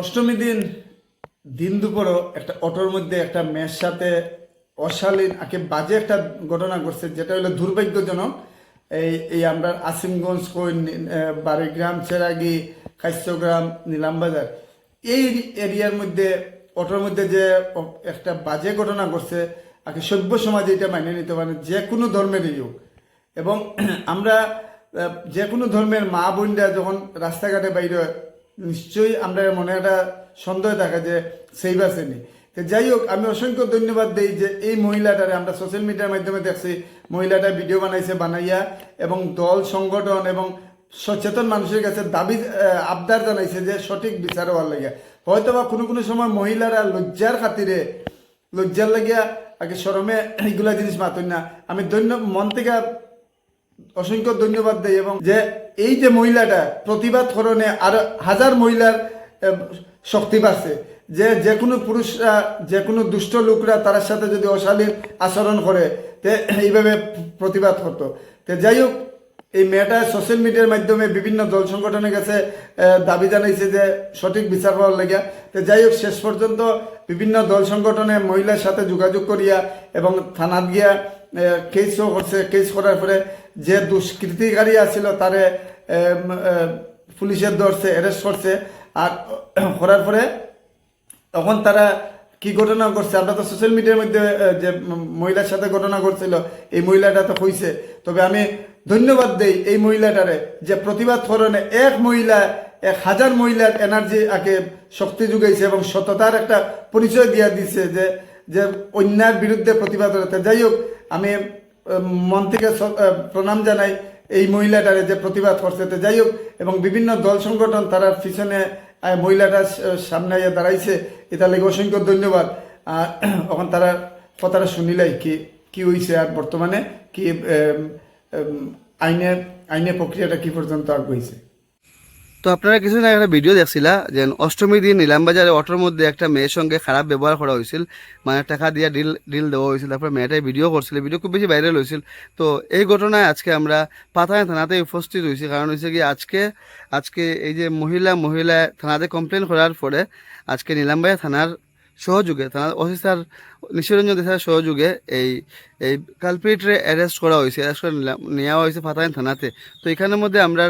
অষ্টমী দিন দিন দুপুরও একটা অটোর মধ্যে একটা মেয়ের সাথে অশালীন আকে বাজে একটা ঘটনা ঘটছে, যেটা হলো দুর্ভাগ্যজনক। এই এই আমরা আসিমগঞ্জ, কই বাড়িগ্রাম চেরাগি খাইস্যগ্রাম নিলামবাজার, এই এরিয়ার মধ্যে, অটোর মধ্যে যে একটা বাজে ঘটনা ঘটছে, আগে সভ্য সমাজে এটা মাইনে নিতে পারে যে কোনো ধর্মেরই হোক। এবং আমরা যে কোনো ধর্মের মা বোনরা যখন রাস্তাঘাটে বাইরে নিশ্চয়ই আমরা মনে একটা সন্দেহ থাকে যে সেই বাসেনি যাই হোক, আমি অসংখ্য ধন্যবাদ দিই যে এই মহিলাটারে আমরা সোশ্যাল মিডিয়ার মাধ্যমে দেখছি। মহিলাটা ভিডিও বানাইছে, বানাইয়া এবং দল, সংগঠন এবং সচেতন মানুষের কাছে দাবি আবদার জানাইছে যে সঠিক বিচার হওয়ার লাগে। হয়তো বা কোনো কোনো সময় মহিলারা লজ্জার খাতিরে, লজ্জার লাগিয়া আগে সরমে এইগুলা জিনিস মাতুন না। আমি ধন্য, মন থেকে অসংখ্য ধন্যবাদ দেয় এবং যে এই যে মহিলাটা প্রতিবাদ করণে আর হাজার মহিলার শক্তি পাচ্ছে যে যে কোনো পুরুষরা যে কোনো দুষ্ট লোকরা তার সাথে যদি অশালীন আচরণ করে, তে এইভাবে প্রতিবাদ করতো। তে যাই হোক এই মেয়েটা সোশ্যাল মিডিয়ার মাধ্যমে বিভিন্ন দল সংগঠনের কাছে দাবি জানাইছে যে সঠিক বিচার পাওয়ার লেগে তো যাই হোক, শেষ পর্যন্ত বিভিন্ন দল সংগঠনে মহিলার সাথে যোগাযোগ করিয়া এবং থানাত গিয়া কেসও করছে। কেস করার পরে যে দুষ্কৃতিকারী আছিল তারে পুলিশের ধরছে অ্যারেস্ট করছে। আর করার পরে তখন তারা কি ঘটনা করছে আমরা তো সোশ্যাল মিডিয়ার মধ্যে যে মহিলার সাথে ঘটনা করছিল এই মহিলাটা তো হইছে। তবে আমি ধন্যবাদ দেই এই মহিলাটারে যে প্রতিবাদ করণে এক মহিলা এক হাজার মহিলার এনার্জি আকে শক্তি যোগাইছে এবং সততার একটা পরিচয় দিয়া দিছে যে যে অন্যায়ের বিরুদ্ধে প্রতিবাদ করতে। যাই হোক আমি মন থেকে প্রণাম জানাই এই মহিলাটারে যে প্রতিবাদ করছে। তো যাই হোক এবং বিভিন্ন দল সংগঠন তারা পিছনে আহ, মহিলাটা সামনে দাঁড়াইছে। এটা লাগে অসংখ্য ধন্যবাদ। আর এখন তারা কথাটা শুনিলাই কি কি হইছে আর বর্তমানে? কি এম, এম, আইনে আইনে প্রক্রিয়াটা কি পর্যন্ত আগাইছে তো আপনারা কিছুদিন আগে একটা ভিডিও দেখছিলা যে অষ্টমীর দিন নিলামবাজারে অটোর মধ্যে একটা মেয়ের সঙ্গে খারাপ ব্যবহার করা হয়েছিল। মানে টাকা দিয়ে ডিল ডিল দেওয়া হয়েছিল। তারপরে মেয়েটাই ভিডিও করছিল। ভিডিও খুব বেশি ভাইরাল হয়েছিল। তো এই ঘটনায় আজকে আমরা পাতায় থানাতে উপস্থিত হয়েছি। কারণ হচ্ছে কি আজকে আজকে এই যে মহিলা মহিলা থানাতে কমপ্লেন করার পরে আজকে নিলামবাজার থানার সহযোগে থানার অফিসার নিশিরঞ্জন দেশার সহযোগে এই এই কালপ্রিটরে অ্যারেস্ট করা হয়েছে অ্যারেস্ট করে নেওয়া হয়েছে পাতায়ন থানাতে। তো এখানের মধ্যে আমরা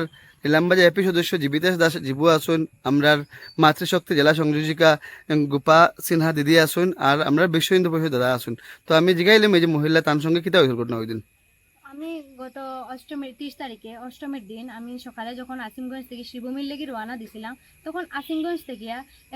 নিলামবাজার এপি সদস্য জীবিতেশ দাস, জীবু আসুন আমরার মাতৃশক্তি জেলা সংযোজিকা গোপা সিনহা দিদি আসুন, আর আমরা বিশ্ব হিন্দু পরিষদ দাদা আসুন। তো আমি জিগাইলাম এই যে মহিলা তার সঙ্গে কিতা ঘটনা ওই দিন? আমি গত অষ্টমীর, তিরিশ তারিখে, অষ্টমীর দিন আমি সকালে যখন আসিমগঞ্জ থেকে শিবমির লেগে রওনা দিছিলাম, তখন আসিমগঞ্জ থেকে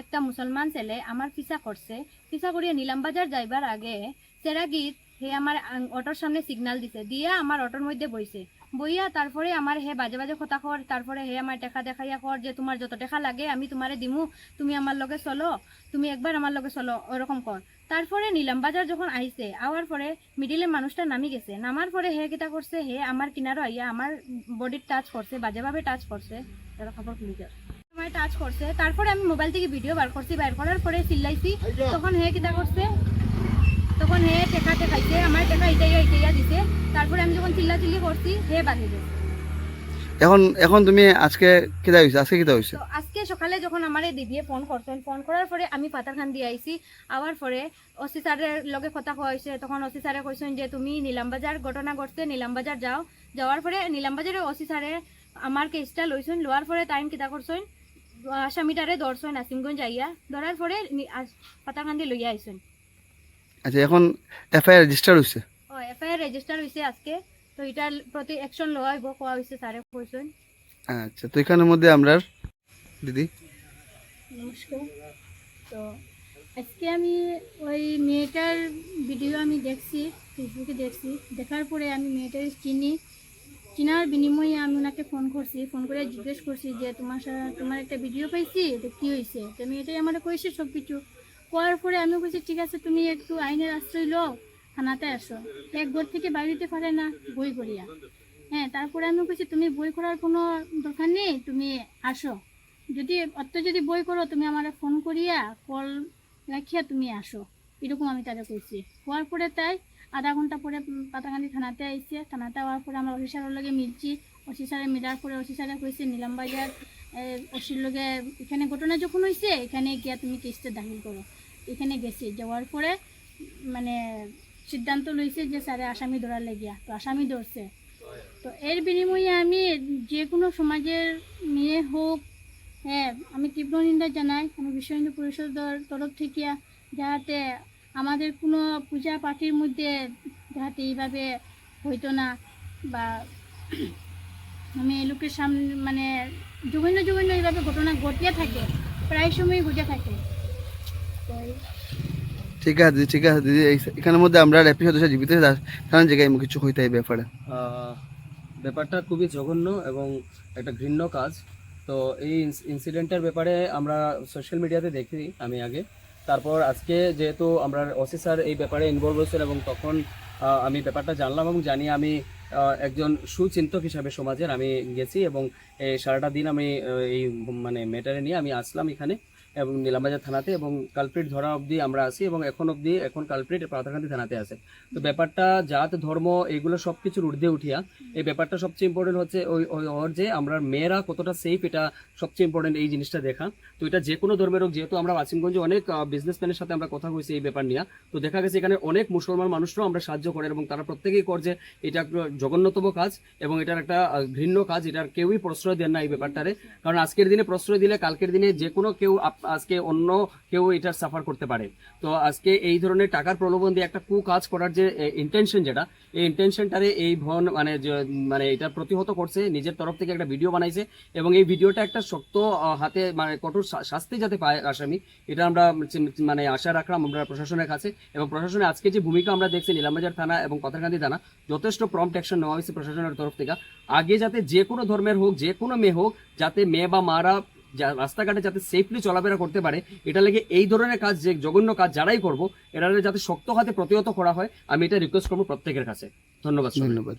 একটা মুসলমান ছেলে আমার পিছা করছে। পিসা করিয়া নিলামবাজার যাইবার আগে চেরাগিত হে আমার অটোর সামনে সিগনাল দিছে। দিয়া আমার অটোর মধ্যে বইছে। বইয়া তারপরে আমার হে বাজে বাজে কথা কর তারপরে হে আমার টাকা দেখাইয়া কর যে তোমার যত টাকা লাগে আমি তোমারে দিমু তুমি আমার লগে চলো তুমি একবার আমার লগে চলো ওরকম কর তারপরে নিলামবাজার যখন আইছে আওয়ার পরে মিডিলে মানুষটা নামি গেছে। নামার পরে হে কিতা করছে হে আমার কিনারও আইয়া আমার বডির টাচ করছে বাজেভাবে টাচ করছে এটা খবর খুলি আমার টাচ করছে তারপরে আমি মোবাইল থেকে ভিডিও বার করছি বার করার পরে চিল্লাইছি। তখন হে কিতা করছে টেকাইছে আমার টেকা ইটাইয়া ইটাইয়া দিছে। তারপরে আমি যখন চিল্লা চিল্লি করছি হে বাঁধি গেছে এখন এখন তুমি আজকে কিতা হয়েছে আজকে কিতা হয়েছে তো আজকে সকালে যখন আমার এই দিদিয়ে ফোন করছেন ফোন করার পরে আমি পাতারখান দিয়ে আইছি আওয়ার পরে ওসি স্যারের লগে কথা কওয়া হয়েছে তখন ওসি স্যারে কইছেন যে তুমি নিলামবাজার ঘটনা ঘটছে নিলামবাজার যাও। যাওয়ার পরে নিলামবাজারে ওসি স্যারে আমার কেসটা লইছেন লোয়ার পরে টাইম কিতা করছেন আসামিটারে ধরছেন আসিমগঞ্জ আইয়া। ধরার পরে পাতারখান দিয়ে লইয়া আইছেন আচ্ছা এখন এফআইআর রেজিস্টার হয়েছে ও এফআইআর রেজিস্টার হয়েছে আজকে। তো এটার প্রতি অ্যাকশন লওয়া হইব কোয়া হয়েছে স্যারে কইছেন আচ্ছা তো এখানের মধ্যে আমরা দিদি? নমস্কার। তো আজকে আমি ওই মেয়েটার ভিডিও আমি দেখছি ফেসবুকে দেখছি। দেখার পরে আমি মেয়েটার চিনি। চিনার বিনিময়ে আমি ওনাকে ফোন করছি ফোন করে জিজ্ঞেস করছি যে তোমার তোমার একটা ভিডিও পাইছি? তো কী হয়েছে তো মেয়েটাই আমার কইছে সব কিছু করার পরে আমি বলছি, ঠিক আছে, তুমি একটু আইনের আশ্রয় লও, থানাতে আসো। এক ঘর থেকে বাড়িতে পারে না, বই করিয়া। হ্যাঁ তারপরে আমি বলছি, তুমি বই করার কোনো দরকার নেই? তুমি আসো। যদি অত যদি বই করো, তুমি আমার ফোন করিয়া, কল রাখিয়া তুমি আসো। এরকম আমি তাদের কইছি। হওয়ার পরে তাই আধা ঘণ্টা পরে পাতাকান্দি থানাতে আইছে। থানাতে হওয়ার পরে আমরা অফিসারের লগে মিলছি। অফিসারে মিলার পরে অফিসারে কইছে নিলামবাজার লগে এখানে ঘটনা যখন হয়েছে এখানে গিয়া তুমি কেসটা দাখিল করো। এখানে গেছি, যাওয়ার পরে মানে সিদ্ধান্ত লইছে যে স্যারে আসামি ধরার লেগিয়া। তো আসামি ধরছে। তো এর বিনিময়ে আমি যে কোনো সমাজের মেয়ে হোক হ্যাঁ আমি তীব্র নিন্দা জানাই। আমি বিশ্ব হিন্দু পরিষদের তরফ থেকে যাহাতে আমাদের কোনো পূজা পাঠির মধ্যে যাহাতে এইভাবে হইতো না বা আমি লোকের সামনে মানে জঘন্য জঘন্য এইভাবে ঘটনা ঘটিয়ে থাকে প্রায় সময় ঘটে থাকে। ঠিক আছে দিদি ঠিক আছে দিদি এই- এখানের মধ্যে আমরা র্যাপি সদস্য জীবিত জায়গায় কিছু হইতে এই ব্যাপারে। ব্যাপারটা খুবই জঘন্য এবং একটা ঘৃণ্য কাজ। তো এই ইনসিডেন্টের ব্যাপারে আমরা সোশ্যাল মিডিয়াতে দেখি আমি আগে। তারপর আজকে যেহেতু আমরা ওসি স্যার এই ব্যাপারে ইনভলভ হয়েছেন এবং তখন আমি ব্যাপারটা জানলাম এবং জানি আমি একজন সুচিন্তক হিসাবে সমাজের আমি গেছি এবং সারাটা দিন আমি এই মানে মেটারে নিয়ে আমি আসলাম এখানে। এবং নীলামবাজার থানাতে এবং কালপ্রিট ধরা অবধি আমরা আসি এবং এখন অবধি এখন কালপ্রিট পাতাকান্দি থানাতে আছে। তো ব্যাপারটা জাত, ধর্ম এগুলো সব কিছুর ঊর্ধ্বে উঠিয়া এই ব্যাপারটা সবচেয়ে ইম্পর্টেন্ট হচ্ছে ওই ওর যে আমরা মেয়েরা কতটা সেফ এটা সবচেয়ে ইম্পর্টেন্ট এই জিনিসটা দেখা। তো এটা যে কোনো ধর্মের হোক, যেহেতু আমরা ওয়াসিমগঞ্জে অনেক বিজনেসম্যানের সাথে আমরা কথা কইছি এই ব্যাপার নিয়ে, তো দেখা গেছে এখানে অনেক মুসলমান মানুষরাও আমরা সাহায্য করেন এবং তারা প্রত্যেকেই কর যে এটা জঘন্যতম কাজ এবং এটার একটা ঘৃণ্য কাজ, এটার কেউই প্রশ্রয় দেন না এই ব্যাপারটারে। কারণ আজকের দিনে প্রশ্রয় দিলে কালকের দিনে যে কোনো কেউ আজকে অন্য কেউ এটার সাফার করতে পারে। তো আজকে এই ধরনের টাকার প্রলোভন দিয়ে একটা কু কাজ করার যে ইন্টেনশন যেটা, এই ইন্টেনশনটারে এই ভন মানে মানে এটা প্রতিহত করছে, নিজের তরফ থেকে একটা ভিডিও বানাইছে এবং এই ভিডিওটা একটা শক্ত হাতে মানে কঠোর শাস্তি যাতে পায় আসামি, এটা আমরা মানে আশা রাখলাম আমরা প্রশাসনের কাছে এবং প্রশাসনের আজকে যে ভূমিকা আমরা দেখছি নীলামবাজার থানা এবং পাথারকান্দি থানা, যথেষ্ট প্রম্পট অ্যাকশন নেওয়া হয়েছে প্রশাসনের তরফ থেকে। আগে যাতে যে কোনো ধর্মের হোক, যে কোনো মেয়ে হোক, যাতে মেয়ে বা মারা রাস্তাঘাটে যাতে সেফলি চলাফেরা করতে পারে, এটা লেগে এই ধরনের কাজ যে জঘন্য কাজ যারাই করব এরা যাতে শক্ত হাতে প্রতিহত করা হয়, আমি এটা রিকোয়েস্ট করব প্রত্যেকের কাছে। ধন্যবাদ ধন্যবাদ।